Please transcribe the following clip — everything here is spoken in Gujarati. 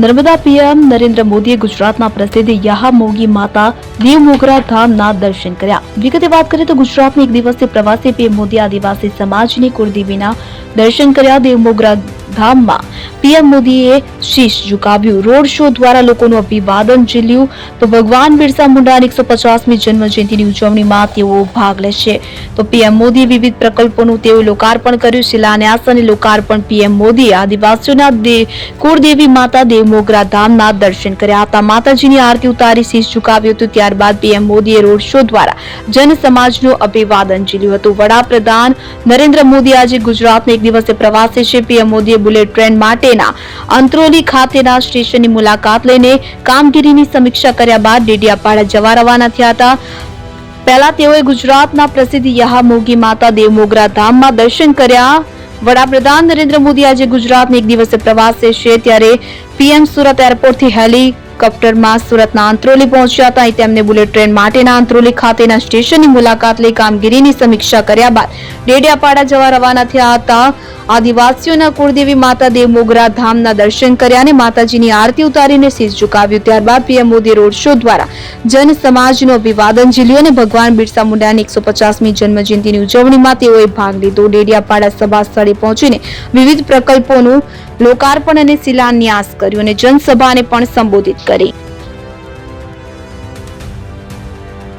નર્મદા પીએમ નરેન્દ્ર મોદીએ ગુજરાતના પ્રસિદ્ધ યાહામોગી માતા દેવ મોગરા ધામના દર્શન કર્યા. વિગતે વાત કરીએ તો ગુજરાતની એક દિવસીય પ્રવાસી પીએમ મોદી આદિવાસી સમાજની કુળદેવીના દર્શન કર્યા. દેવ મોગરા ધામમાં. પીએમ મોદીએ શીશ ઝુકાવ્યું. રોડ શો દ્વારા લોકોનું અભિવાદન ઝીલ્યું. તો ભગવાન બિરસા મુંડાની એકસો પચાસમી જન્મજયંતિની ઉજવણીમાં તેઓ ભાગ લેશે. તો પીએમ મોદી વિવિધ પ્રકલ્પોનું તેઓ લોકાર્પણ કર્યું. શિલાન્યાસ અને લોકાર્પણ પીએમ મોદીએ આદિવાસીઓના કુળદેવી માતા દેવમોગરા ધામના દર્શન કર્યા હતા. માતાજીની આરતી ઉતારી શીશ ઝુકાવ્યું હતું. ત્યારબાદ પીએમ મોદીએ રોડ શો દ્વારા જન અભિવાદન ઝીલ્યું હતું. વડાપ્રધાન નરેન્દ્ર મોદી આજે ગુજરાતના એક દિવસે પ્રવાસે છે. પીએમ મોદીએ બુલેટ ટ્રેન માટેના અંત્રોલી ખાતેના સ્ટેશનની મુલાકાત લઈને કામગીરીની સમીક્ષા કર્યા બાદ ડેડિયાપાડા જવા રવાના થયા હતા. પહેલા તેઓએ ગુજરાતના પ્રસિદ્ધ યહામોગી માતા દેવમોગરા ધામમાં દર્શન કર્યા. વડાપ્રધાન નરેન્દ્ર મોદી આજે ગુજરાતની એક દિવસે પ્રવાસે છે. ત્યારે પીએમ સુરત એરપોર્ટથી હેલિકોપ્ટરમાં સુરતના અંત્રોલી પહોંચ્યા હતા તેમને બુલેટ ટ્રેન માટેના અંત્રોલી ખાતેના સ્ટેશનની મુલાકાત લઈ કામગીરીની સમીક્ષા કર્યા બાદ ડેડિયાપાડા જવા રવાના થયા હતા. આદિવાસીઓના કુળદેવી માતા દેવમોગરા ધામના દર્શન કર્યા અને માતાજીની આરતી ઉતારીને શીશ ઝુકાવ્યું. ત્યારબાદ પીએમ મોદી રોડ શો દ્વારા જન સમાજનો અભિવાદન ઝીલ્યું અને ભગવાન બિરસા મુંડાની એકસો પચાસમી જન્મજયંતિની ઉજવણીમાં તેઓએ ભાગ લીધો. ડેડિયાપાડા સભા સ્થળે પહોંચીને વિવિધ પ્રકલ્પોનું લોકાર્પણ અને શિલાન્યાસ કર્યું અને જનસભાને પણ સંબોધિત કરી.